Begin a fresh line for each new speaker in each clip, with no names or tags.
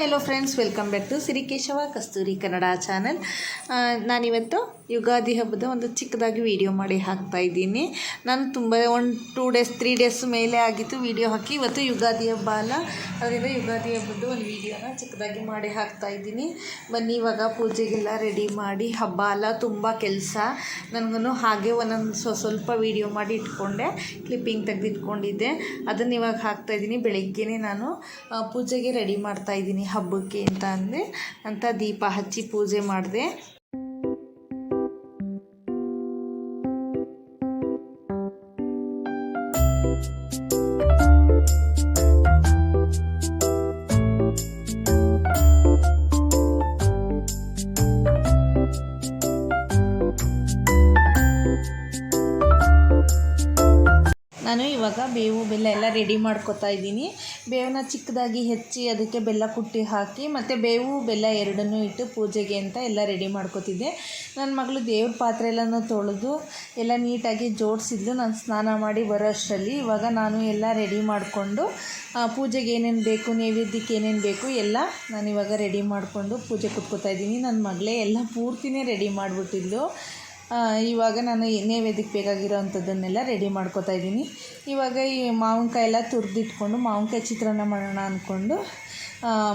Hello friends welcome back to Sirikeshava Kasturi Kannada channel ನಾನಿವತ್ತು ಯುಗಾದಿ ಹಬ್ಬದ ಒಂದು ಚಿಕ್ಕದಾಗಿ ವಿಡಿಯೋ ಮಾಡಿ ಹಾಕ್ತಾ ಇದ್ದೀನಿ. ನಾನು ತುಂಬ ಒಂದು ಟೂ ಡೇಸ್ ತ್ರೀ ಡೇಸ್ ಮೇಲೆ ಆಗಿತ್ತು ವೀಡಿಯೋ ಹಾಕಿ. ಇವತ್ತು ಯುಗಾದಿ ಹಬ್ಬ ಅಲ್ಲ. ಅದರಿಂದ ಯುಗಾದಿ ಹಬ್ಬದ ಒಂದು ವಿಡಿಯೋನ ಚಿಕ್ಕದಾಗಿ ಮಾಡಿ ಹಾಕ್ತಾ ಇದ್ದೀನಿ. ಬನ್ನಿ, ಇವಾಗ ಪೂಜೆಗೆಲ್ಲ ರೆಡಿ ಮಾಡಿ. ಹಬ್ಬ ಅಲ್ಲ, ತುಂಬ ಕೆಲಸ. ನನಗೂ ಹಾಗೆ ಒಂದೊಂದು ಸ್ವ, ಸ್ವಲ್ಪ ವಿಡಿಯೋ ಮಾಡಿ ಇಟ್ಕೊಂಡೆ. ಕ್ಲಿಪ್ಪಿಂಗ್ ತೆಗೆದಿಟ್ಕೊಂಡಿದ್ದೆ. ಅದನ್ನು ಇವಾಗ ಹಾಕ್ತಾಯಿದ್ದೀನಿ ಬೆಳಿಗ್ಗೆನೇ ನಾನು ಪೂಜೆಗೆ ರೆಡಿ ಮಾಡ್ತಾ ಇದ್ದೀನಿ. ಹಬ್ಬಕ್ಕೆ ಅಂತ ಅಂದೆ ಅಂತ ದೀಪ ಹಚ್ಚಿ ಪೂಜೆ ಮಾಡಿದೆ. ನಾನು ಇವಾಗ ಬೇವು, ಬೆಲ್ಲ ಎಲ್ಲ ರೆಡಿ ಮಾಡ್ಕೊತಾ ಇದ್ದೀನಿ. ಬೇವನ್ನ ಚಿಕ್ಕದಾಗಿ ಹೆಚ್ಚಿ ಅದಕ್ಕೆ ಬೆಲ್ಲ ಕುಟ್ಟಿ ಹಾಕಿ ಮತ್ತು ಬೇವು, ಬೆಲ್ಲ ಎರಡನ್ನೂ ಇಟ್ಟು ಪೂಜೆಗೆ ಅಂತ ಎಲ್ಲ ರೆಡಿ ಮಾಡ್ಕೊತಿದ್ದೆ. ನನ್ನ ಮಗಳು ದೇವ್ರ ಪಾತ್ರೆ ಎಲ್ಲನೂ ತೊಳೆದು ಎಲ್ಲ ನೀಟಾಗಿ ಜೋಡಿಸಿದ್ಲು. ನಾನು ಸ್ನಾನ ಮಾಡಿ ಬರೋ ಅಷ್ಟರಲ್ಲಿ ಇವಾಗ ನಾನು ಎಲ್ಲ ರೆಡಿ ಮಾಡಿಕೊಂಡು ಪೂಜೆಗೆ ಏನೇನು ಬೇಕು, ನೈವೇದ್ಯಕ್ಕೆ ಏನೇನು ಬೇಕು ಎಲ್ಲ ನಾನು ಇವಾಗ ರೆಡಿ ಮಾಡಿಕೊಂಡು ಪೂಜೆ ಕುತ್ಕೋತಾ ಇದ್ದೀನಿ. ನನ್ನ ಮಗಳೇ ಎಲ್ಲ ಪೂರ್ತಿನೇ ರೆಡಿ ಮಾಡಿಬಿಟ್ಟಿದ್ಲು. ಇವಾಗ ನಾನು ನೈವೇದ್ಯಕ್ಕೆ ಬೇಕಾಗಿರೋ ಅಂಥದ್ದನ್ನೆಲ್ಲ ರೆಡಿ ಮಾಡ್ಕೋತಾ ಇದ್ದೀನಿ. ಇವಾಗ ಈ ಮಾವಿನಕಾಯಿ ಎಲ್ಲ ತುರಿದಿಟ್ಕೊಂಡು ಮಾವಿನಕಾಯಿ ಚಿತ್ರಾನ್ನ ಮಾಡೋಣ ಅಂದ್ಕೊಂಡು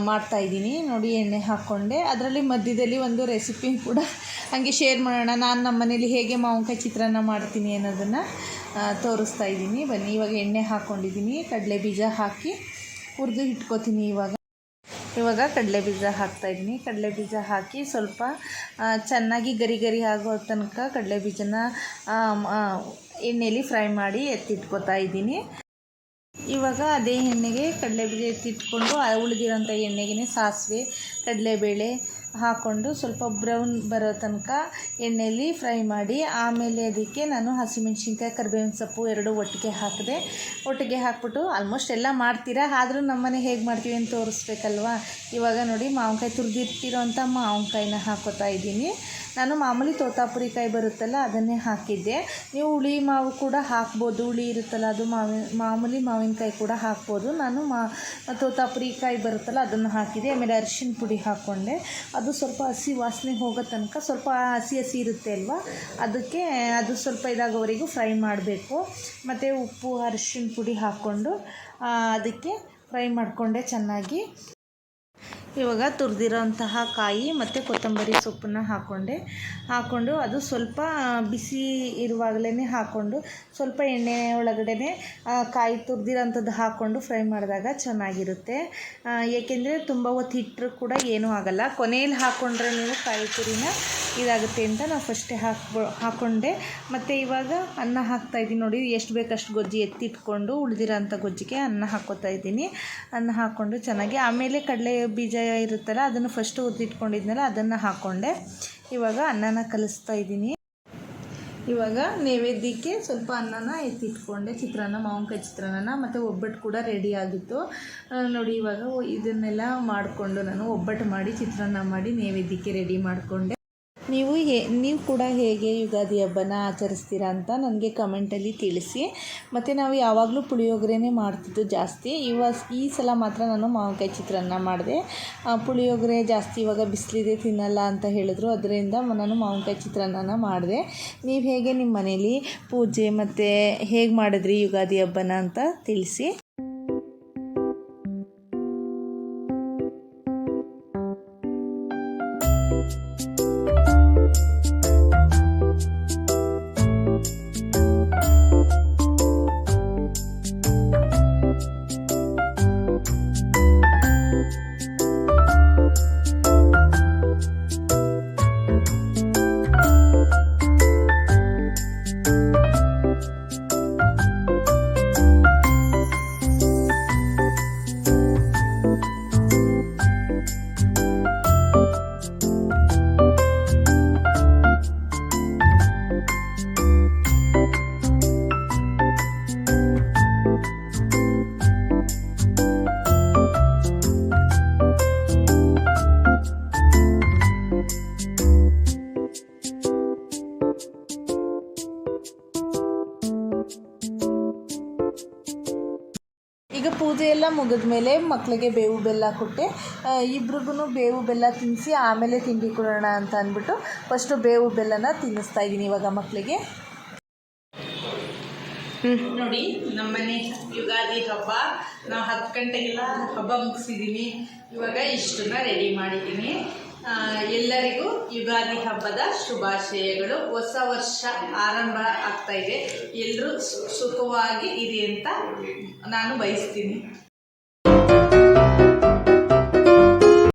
ಮಾಡ್ತಾಯಿದ್ದೀನಿ ನೋಡಿ, ಎಣ್ಣೆ ಹಾಕ್ಕೊಂಡೆ. ಅದರಲ್ಲಿ ಮಧ್ಯದಲ್ಲಿ ಒಂದು ರೆಸಿಪಿ ಕೂಡ ಹಾಗೆ ಶೇರ್ ಮಾಡೋಣ. ನಾನು ನಮ್ಮ ಮನೇಲಿ ಹೇಗೆ ಮಾವಿನಕಾಯಿ ಚಿತ್ರಾನ್ನ ಮಾಡ್ತೀನಿ ಅನ್ನೋದನ್ನು ತೋರಿಸ್ತಾ ಇದ್ದೀನಿ. ಬನ್ನಿ, ಇವಾಗ ಎಣ್ಣೆ ಹಾಕ್ಕೊಂಡಿದ್ದೀನಿ. ಕಡಲೆ ಬೀಜ ಹಾಕಿ ಹುರಿದು ಇಟ್ಕೋತೀನಿ ಇವಾಗ. ಇವಾಗ ಕಡಲೆ ಬೀಜ ಹಾಕ್ತಾ ಇದ್ದೀನಿ. ಕಡಲೆ ಬೀಜ ಹಾಕಿ ಸ್ವಲ್ಪ ಚೆನ್ನಾಗಿ ಗರಿ ಗರಿ ಆಗೋ ತನಕ ಕಡಲೆ ಬೀಜನ ಎಣ್ಣೆಯಲ್ಲಿ ಫ್ರೈ ಮಾಡಿ ಎತ್ತಿಟ್ಕೊತಾ ಇದ್ದೀನಿ. ಇವಾಗ ಅದೇ ಎಣ್ಣೆಗೆ ಕಡಲೆ ಬೀಜ ಎತ್ತಿಟ್ಕೊಂಡು ಉಳಿದಿರೋಂಥ ಎಣ್ಣೆಗೆ ಸಾಸಿವೆ, ಕಡಲೆಬೇಳೆ ಹಾಕ್ಕೊಂಡು ಸ್ವಲ್ಪ ಬ್ರೌನ್ ಬರೋ ತನಕ ಎಣ್ಣೆಯಲ್ಲಿ ಫ್ರೈ ಮಾಡಿ, ಆಮೇಲೆ ಅದಕ್ಕೆ ನಾನು ಹಸಿಮೆಣ್ಸಿನ್ಕಾಯಿ, ಕರಿಬೇವಿನ ಸೊಪ್ಪು ಎರಡು ಒಟ್ಟಿಗೆ ಹಾಕಿದೆ. ಒಟ್ಟಿಗೆ ಹಾಕ್ಬಿಟ್ಟು ಆಲ್ಮೋಸ್ಟ್ ಎಲ್ಲ ಮಾಡ್ತೀರಾ? ಆದರೂ ನಮ್ಮನೆ ಹೇಗೆ ಮಾಡ್ತೀವಿ ಅಂತ ತೋರಿಸ್ಬೇಕಲ್ವಾ? ಇವಾಗ ನೋಡಿ ಮಾವಿನ್ಕಾಯಿ ತುರಿದಿಟ್ಟಿರೋಂಥ ಮಾವಿನಕಾಯಿನ ಹಾಕೋತಾ ಇದ್ದೀನಿ. ನಾನು ಮಾಮೂಲಿ ತೋತಾಪುರಿ ಕಾಯಿ ಬರುತ್ತಲ್ಲ, ಅದನ್ನೇ ಹಾಕಿದ್ದೆ. ನೀವು ಹುಳಿ ಮಾವು ಕೂಡ ಹಾಕ್ಬೋದು, ಹುಳಿ ಇರುತ್ತಲ್ಲ, ಅದು ಮಾವಿನ, ಮಾಮೂಲಿ ಮಾವಿನಕಾಯಿ ಕೂಡ ಹಾಕ್ಬೋದು. ನಾನು ಮಾ, ತೋತಾಪುರಿ ಕಾಯಿ ಬರುತ್ತಲ್ಲ, ಅದನ್ನು ಹಾಕಿದೆ ಆಮೇಲೆ ಅರಿಶಿನ ಪುಡಿ ಹಾಕ್ಕೊಂಡೆ ಅದು ಸ್ವಲ್ಪ ಹಸಿ ವಾಸನೆ ಹೋಗೋ ತನಕ, ಸ್ವಲ್ಪ ಹಸಿ ಹಸಿ ಇರುತ್ತೆ ಅಲ್ವಾ? ಅದಕ್ಕೆ ಅದು ಸ್ವಲ್ಪ ಇದಾಗೋವರೆಗೂ ಫ್ರೈ ಮಾಡಬೇಕು. ಮತ್ತು ಉಪ್ಪು, ಅರಿಶಿನ ಪುಡಿ ಹಾಕ್ಕೊಂಡು ಅದಕ್ಕೆ ಫ್ರೈ ಮಾಡಿಕೊಂಡೆ ಚೆನ್ನಾಗಿ. ಇವಾಗ ತುರಿದಿರೋಂತಹ ಕಾಯಿ ಮತ್ತು ಕೊತ್ತಂಬರಿ ಸೊಪ್ಪನ್ನ ಹಾಕ್ಕೊಂಡೆ ಹಾಕ್ಕೊಂಡು ಅದು ಸ್ವಲ್ಪ ಬಿಸಿ ಇರುವಾಗಲೇ ಹಾಕ್ಕೊಂಡು ಸ್ವಲ್ಪ ಎಣ್ಣೆ ಒಳಗಡೆ ಕಾಯಿ ತುರಿದಿರೋಂಥದ್ದು ಹಾಕ್ಕೊಂಡು ಫ್ರೈ ಮಾಡಿದಾಗ ಚೆನ್ನಾಗಿರುತ್ತೆ. ಏಕೆಂದರೆ ತುಂಬ ಹೊತ್ತು ಹಿಟ್ಟರು ಕೂಡ ಏನೂ ಆಗಲ್ಲ. ಕೊನೆಯಲ್ಲಿ ಹಾಕ್ಕೊಂಡ್ರೆ ನೀವು ಕಾಯಿ ತುರಿನ ಇದಾಗುತ್ತೆ ಅಂತ ನಾವು ಫಸ್ಟೇ ಹಾಕ್ಬೋ ಹಾಕ್ಕೊಂಡೆ ಮತ್ತು ಇವಾಗ ಅನ್ನ ಹಾಕ್ತಾಯಿದ್ದೀನಿ ನೋಡಿ, ಎಷ್ಟು ಬೇಕಷ್ಟು ಗೊಜ್ಜಿ ಎತ್ತಿಟ್ಕೊಂಡು ಉಳಿದಿರೋಂಥ ಗೊಜ್ಜಿಗೆ ಅನ್ನ ಹಾಕ್ಕೋತಾ ಇದ್ದೀನಿ. ಅನ್ನ ಹಾಕ್ಕೊಂಡು ಚೆನ್ನಾಗಿ, ಆಮೇಲೆ ಕಡಲೆ ಬೀಜ ಇರುತ್ತಲ್ಲ, ಅದನ್ನು ಫಸ್ಟು ಉದ್ದಿಟ್ಕೊಂಡಿದ್ನಲ್ಲ, ಅದನ್ನು ಹಾಕ್ಕೊಂಡೆ ಇವಾಗ ಅನ್ನನ ಕಲಿಸ್ತಾ ಇದ್ದೀನಿ. ಇವಾಗ ನೈವೇದ್ಯಕ್ಕೆ ಸ್ವಲ್ಪ ಅನ್ನನ ಎತ್ತಿಟ್ಕೊಂಡೆ, ಚಿತ್ರಾನ್ನ, ಮಾವಿನಕಾಯಿ ಚಿತ್ರಾನ್ನ ಮತ್ತು ಒಬ್ಬಟ್ಟು ಕೂಡ ರೆಡಿ ಆಗಿತ್ತು. ನೋಡಿ ಇವಾಗ ಇದನ್ನೆಲ್ಲ ಮಾಡಿಕೊಂಡು ನಾನು ಒಬ್ಬಟ್ಟು ಮಾಡಿ, ಚಿತ್ರಾನ್ನ ಮಾಡಿ ನೈವೇದ್ಯಕ್ಕೆ ರೆಡಿ ಮಾಡಿಕೊಂಡೆ. ನೀವು ಹೇ, ನೀವು ಕೂಡ ಹೇಗೆ ಯುಗಾದಿ ಹಬ್ಬನ ಆಚರಿಸ್ತೀರಾ ಅಂತ ನನಗೆ ಕಮೆಂಟಲ್ಲಿ ತಿಳಿಸಿ. ಮತ್ತು ನಾವು ಯಾವಾಗಲೂ ಪುಳಿಯೋಗರೆನೇ ಮಾಡ್ತಿದ್ದು ಜಾಸ್ತಿ. ಇವಾಗ ಈ ಸಲ ಮಾತ್ರ ನಾನು ಮಾವಿನಕಾಯಿ ಚಿತ್ರಾನ್ನ ಮಾಡಿದೆ. ಪುಳಿಯೋಗರೆ ಜಾಸ್ತಿ ಇವಾಗ ಬಿಸಿಲಿದೆ, ತಿನ್ನಲ್ಲ ಅಂತ ಹೇಳಿದ್ರು. ಅದರಿಂದ ನಾನು ಮಾವಿನಕಾಯಿ ಚಿತ್ರಾನ್ನ ಮಾಡಿದೆ. ನೀವು ಹೇಗೆ ನಿಮ್ಮ ಮನೇಲಿ ಪೂಜೆ ಮತ್ತು ಹೇಗೆ ಮಾಡಿದ್ರಿ ಯುಗಾದಿ ಹಬ್ಬನ ಅಂತ ತಿಳಿಸಿ. ಪೂಜೆ ಎಲ್ಲ ಮುಗಿದ ಮೇಲೆ ಮಕ್ಕಳಿಗೆ ಬೇವು ಬೆಲ್ಲ ಕೊಟ್ಟೆ. ಇಬ್ರಿಗೂ ಬೇವು ಬೆಲ್ಲ ತಿನ್ನಿಸಿ ಆಮೇಲೆ ತಿಂಡಿ ಕೊಡೋಣ ಅಂತ ಅಂದ್ಬಿಟ್ಟು ಫಸ್ಟು ಬೇವು ಬೆಲ್ಲನ ತಿನ್ನಿಸ್ತಾ ಇದ್ದೀನಿ ಇವಾಗ ಮಕ್ಕಳಿಗೆ ನೋಡಿ ನಮ್ಮನೆ ಯುಗಾದಿ ಹಬ್ಬ. ನಾವು ಹತ್ತು ಗಂಟೆಗೆಲ್ಲ ಹಬ್ಬ ಮುಗಿಸಿದ್ದೀನಿ ಇವಾಗ ಇಷ್ಟನ್ನ ರೆಡಿ ಮಾಡಿದ್ದೀನಿ. ಎಲ್ಲರಿಗೂ ಯುಗಾದಿ ಹಬ್ಬದ ಶುಭಾಶಯಗಳು. ಹೊಸ ವರ್ಷ ಆರಂಭ ಆಗ್ತಾ ಇದೆ. ಎಲ್ಲರೂ ಸುಖವಾಗಿ ಇರಿ ಅಂತ ನಾನು ಬಯಸ್ತೀನಿ.